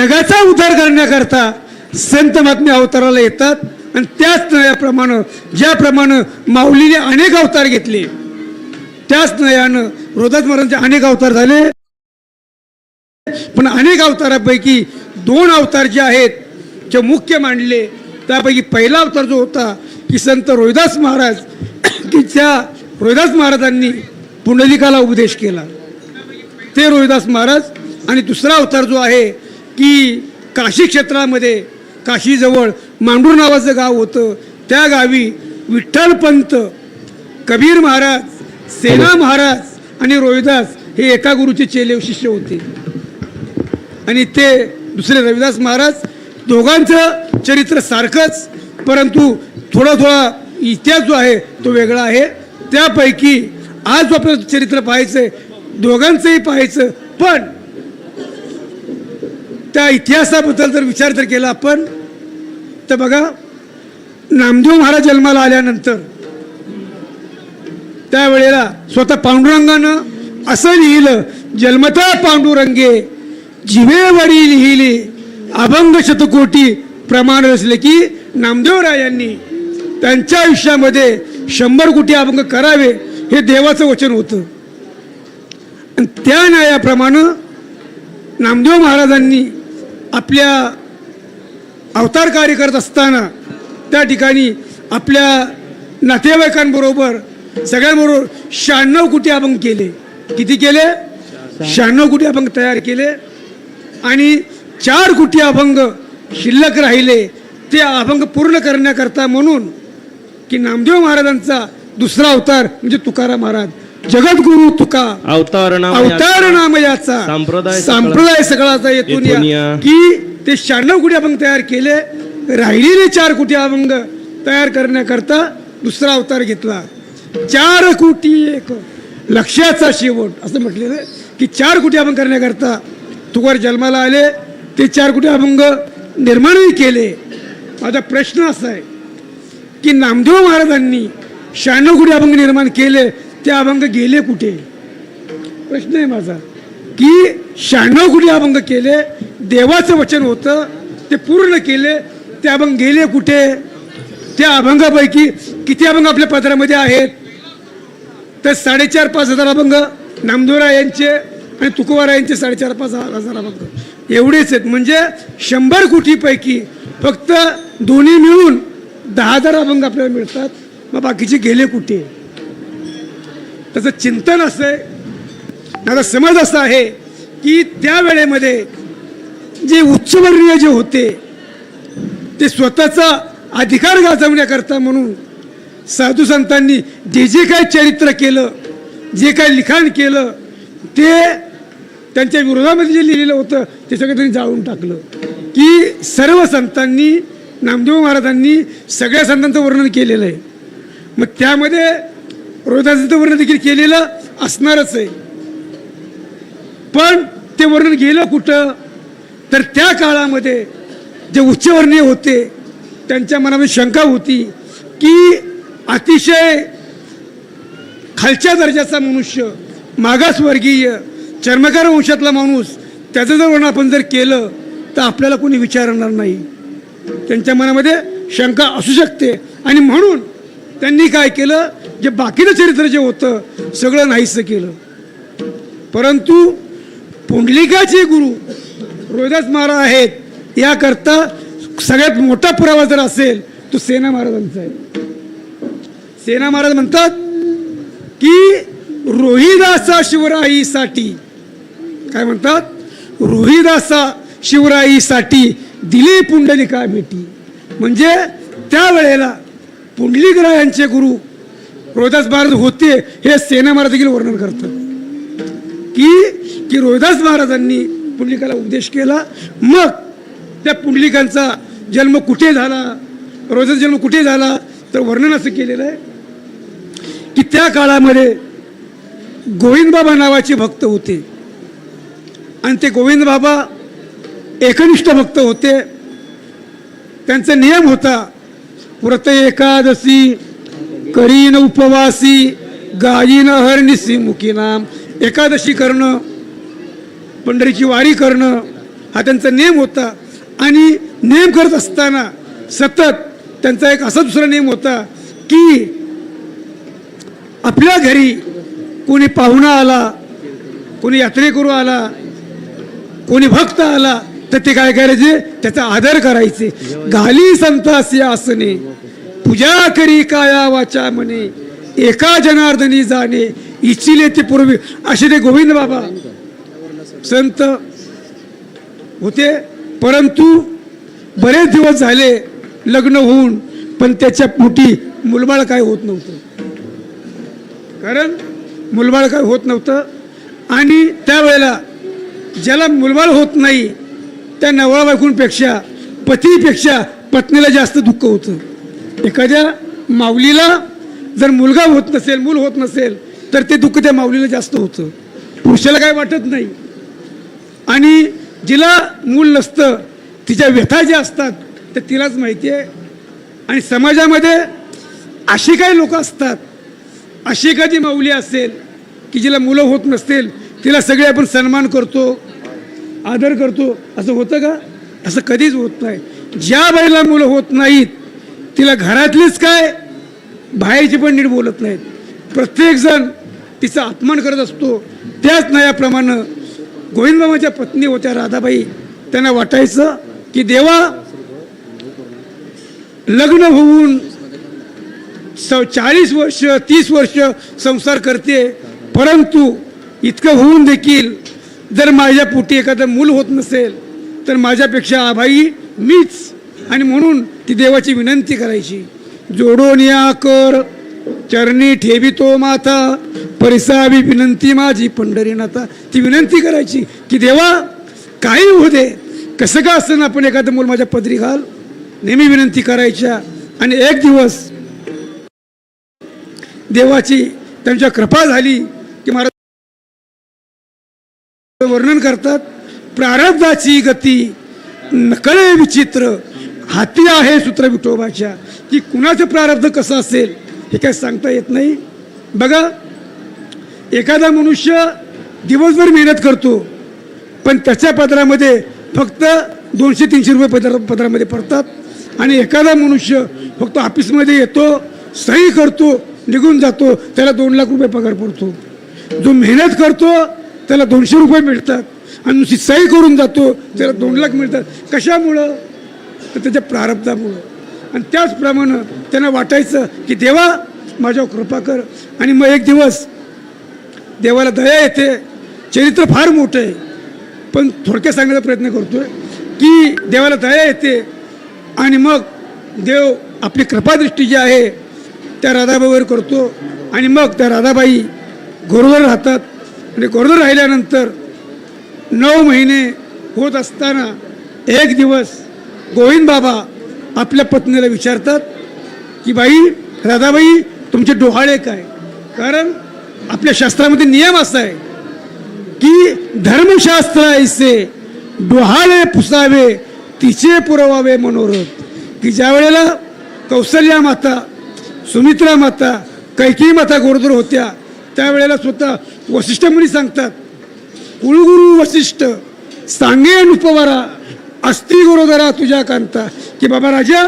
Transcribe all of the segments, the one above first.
जगाचा उद्धार करण्याकरता संत महात्मे अवताराला येतात. आणि त्याच नयाप्रमाणे ज्याप्रमाणे माऊलीने अनेक अवतार घेतले त्याच नयानं रोदास महाराजांचे अनेक अवतार झाले. पण अनेक अवतारापैकी दोन अवतार जे आहेत जे मुख्य मांडले त्यापैकी पहिला अवतार जो होता की संत रोहिदास महाराज की त्या रोहिदास महाराजांनी पुंडलिकाला उपदेश केला. ते रोहिदास महाराज आणि दुसरा अवतार जो आहे की काशी क्षेत्रामध्ये काशीजवळ मांडूर नावाचं गाव होतं. त्या गावी विठ्ठलपंत कबीर महाराज सेना महाराज आणि रोहिदास हे एका गुरुचे चेले शिष्य होते. आणि ते दुसरे रविदास महाराज दोघांचं चरित्र सारखंच परंतु थोडा थोडा इतिहास जो आहे तो वेगळा आहे. त्यापैकी आज जो आपलं चरित्र पाहायचं आहे दोघांचंही पाहायचं पण त्या इतिहासाबद्दल जर विचार जर केला आपण तर बघा नामदेव महाराज जन्माला आल्यानंतर त्यावेळेला स्वतः पांडुरंगानं असं लिहिलं जन्मता पांडुरंगे जिवेवरी लिहिली अभंग शतकोटी प्रमाण असले की नामदेवरायांनी त्यांच्या आयुष्यामध्ये शंभर कोटी अभंग करावे हे देवाचं वचन होतं. आणि त्या न्यायाप्रमाणे नामदेव महाराजांनी आपल्या अवतार कार्य करत असताना त्या ठिकाणी आपल्या नातेवाईकांबरोबर सगळ्यांबरोबर शहाण्णव कोटी अभंग केले. किती केले? शहाण्णव कोटी अभंग तयार केले. आणि चार कोटी अभंग शिल्लक राहिले. ते अभंग पूर्ण करण्याकरता म्हणून की नामदेव महाराजांचा दुसरा अवतार म्हणजे तुकाराम महाराज. जगद्गुरु तुका. अवतार अवतार नाम याचा. संप्रदाय संप्रदाय सगळाचा येथून या. की ते शहाण्णव कोटी अभंग तयार केले राहिलेले चार कोटी अभंग तयार करण्याकरता दुसरा अवतार घेतला. चार कोटी एक. लक्ष्याचा शेवट. असं म्हटलेलं की चार कोटी अभंग करण्याकरता तुकार जन्माला आले. ते चार कोटी अभंग निर्माणही केले. माझा प्रश्न असा आहे की नामदेव महाराजांनी शहाण्णव कोटी अभंग निर्माण केले ते अभंग गेले कुठे? प्रश्न आहे माझा. की शहाण्णव कुठे अभंग केले देवाचं वचन होतं ते पूर्ण केले ते अभंग गेले कुठे? त्या अभंगापैकी किती अभंग आपल्या पत्रामध्ये आहेत? तर साडेचार पाच हजार अभंग नामदोरा यांचे आणि तुकोवारा यांचे साडेचार पाच हजार अभंग. एवढेच आहेत. म्हणजे शंभर कोटीपैकी फक्त दोन्ही मिळून दहा हजार अभंग आपल्याला मिळतात. मग बाकीचे गेले कुठे? त्याचं चिंतन असं आहे. माझा समज असा आहे की त्या वेळेमध्ये जे उच्चवर्णीय जे होते ते स्वतःचा अधिकार गाजवण्याकरता म्हणून साधू संतांनी जे जे काय चरित्र केलं जे काय लिखाण केलं ते त्यांच्या विरोधामध्ये जे लिहिलेलं होतं ते सगळं त्यांनी जाळून टाकलं. की सर्व संतांनी नामदेव महाराजांनी सगळ्या संतांचं वर्णन केलेलं आहे. मग त्यामध्ये रोहिदासांचं वर्णन देखील केलेलं असणारच आहे. पण ते वर्णन गेलं कुठं? तर त्या काळामध्ये जे उच्चवर्णीय होते त्यांच्या मनामध्ये शंका होती की अतिशय खालच्या दर्जाचा मनुष्य मागासवर्गीय चर्मकार वंशातला माणूस त्याचं जर वर्णन आपण जर केलं तर आपल्याला कोणी विचारणार नाही. त्यांच्या मनामध्ये शंका असू शकते. आणि म्हणून त्यांनी काय केलं? जे बाकीचं चरित्र जे होतं सगळं नाहीसं केलं. परंतु पुंडलिकाचे गुरु रोहिदास महाराज आहेत याकरता सगळ्यात मोठा पुरावा जर असेल तो सेना महाराजांचा आहे. सेना महाराज म्हणतात की रोहिदासा शिवराईसाठी काय म्हणतात? रोहिदासा शिवराईसाठी दिली पुंडलिका भेटी. म्हणजे त्यावेळेला पुंडलिकरायांचे गुरु रोहिदास महाराज होते हे सेना महाराज देखील वर्णन करतात. की की रोहिदास महाराजांनी पुंडलिकाला उपदेश केला मग त्या पुंडलिकांचा जन्म कुठे झाला रोहिदास जन्म कुठे झाला तर वर्णन असं केलेलं आहे की त्या काळामध्ये गोविंदबाबा नावाचे भक्त होते. आणि ते गोविंद बाबा एकनिष्ठ भक्त होते. त्यांचा नियम होता व्रत एकादशी करीन उपवासी गायीन हरनिसी मुखीनाम. एकादशी करणं पंढरीची वारी करणं हा त्यांचा नेम होता. आणि नेम करत असताना सतत त्यांचा एक असा दुसरा नेम होता की आपल्या घरी कोणी पाहुणा आला कोणी यात्रेकरू आला कोणी भक्त आला तर ते काय करायचे? त्याचा आदर करायचे. घाली संतासी आसने. पूजा करी काया वाचा म्हणे. एका जनार्दनी जाणे. इच्छिले ते पूर्वी. असे ते गोविंद बाबा. संत होते. परंतु बरेच दिवस झाले लग्न होऊन पण त्याच्या पोटी मुलबाळ काय होत नव्हतं. कारण मुलबाळ काय होत नव्हतं. आणि त्यावेळेला ज्याला मुलबाळ होत नाही त्या नवरा बायकूंपेक्षा पतीपेक्षा पत्नीला जास्त दुःख होतं. एखाद्या माऊलीला जर मुलगा होत नसेल मूल होत नसेल तर ते दुःख त्या माऊलीला जास्त होतं. पुरुषाला काय वाटत नाही. आणि जिला मूल नसतं तिच्या व्यथा ज्या असतात त्या तिलाच माहिती आहे. आणि समाजामध्ये अशी काही लोक असतात अशी एखादी माऊली असेल की जिला मुलं होत नसतील तिला सगळे आपण सन्मान करतो. आदर करतो. असं होतं का? असं कधीच होत नाही. ज्या बाईला मुलं होत नाहीत तिला घरातलीच काय? बाहेरची पण नीट बोलत नाहीत. प्रत्येकजण तिचा अपमान करत असतो. त्याच नयाप्रमाणं गोविंदबाबाच्या पत्नी होत्या राधाबाई. त्यांना वाटायचं की देवा लग्न होऊन स चाळीस वर्ष तीस वर्ष संसार करते परंतु इतकं होऊन देखील जर माझ्या पोटी एखादं मूल होत नसेल तर माझ्यापेक्षा आभाई मीच. आणि म्हणून ती देवाची विनंती करायची. जोडून या कर चरणी ठेवितो माथा परिसावी विनंती माझी पंढरीनाथा ती विनंती करायची की देवा काही होऊ दे. कसं का असं आपण एखादं मूल माझ्या पदरी घाल? नेहमी विनंती करायच्या. आणि एक दिवस देवाची त्यांच्या कृपा झाली की महाराज वर्णन करतात प्रारब्धाची गती नकळे विचित्र हाती आहे सूत्र विठोबाच्या की कुणाचं प्रारब्ध कसं असेल हे काय सांगता येत नाही. बघा एखादा मनुष्य दिवसभर मेहनत करतो पण त्याच्या पदरामध्ये फक्त दोनशे तीनशे रुपये पदर पदरामध्ये पडतात. आणि एखादा मनुष्य फक्त ऑफिसमध्ये येतो सही करतो निघून जातो त्याला दोन लाख रुपये पगार पडतो. जो मेहनत करतो त्याला दोनशे रुपये मिळतात. आणि नुसती सही करून जातो. त्याला दोन लाख मिळतात. कशामुळं? तर त्याच्या प्रारब्धामुळं. आणि त्याचप्रमाणे त्यांना वाटायचं की देवा माझ्यावर कृपा कर. आणि मग एक दिवस देवाला दया येते. चरित्र फार मोठं आहे. पण थोडक्यात सांगायचा प्रयत्न करतोय की देवाला दया येते. आणि मग देव आपली कृपादृष्टी जी आहे त्या राधाबाईवर करतो. आणि मग त्या राधाबाई गोरवर राहतात. आणि राहिल्यानंतर नऊ महिने होत असताना एक दिवस गोविंद बाबा आपल्या पत्नीला विचारतात की बाई राधाबाई तुमचे डोहाळे काय? कारण आपल्या शास्त्रामध्ये नियम असा आहे की धर्मशास्त्र ऐसे डोहाळे पुसावे तिचे पुरवावे मनोरथ. की ज्या वेळेला कौशल्या माता सुमित्रा माता कैकी माता गोरदर होत्या त्यावेळेला स्वतः वसिष्ठ मुली सांगतात कुळगुरु वसिष्ठ सांगे अनुपवारा अस्त्री गुरुदरा तुझ्या कांता. की बाबा राजा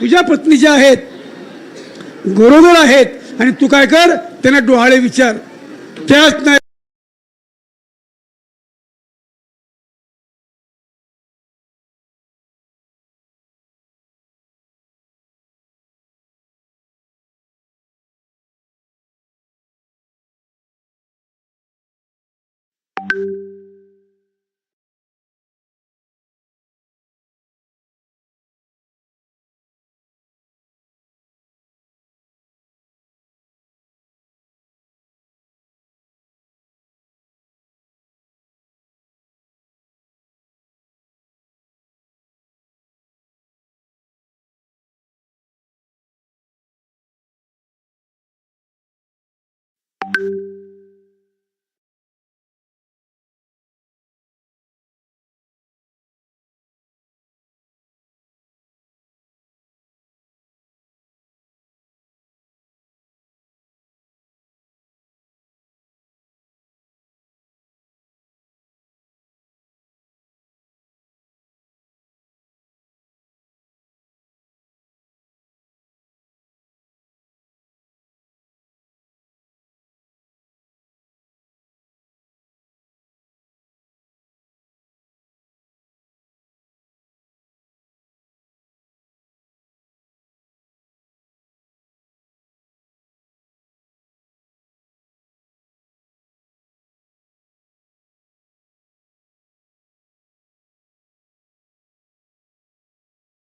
तुझ्या पत्नी ज्या आहेत गोरोदर आहेत आणि तू काय कर त्यांना डोहाळे विचार. त्याच नाही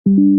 आहे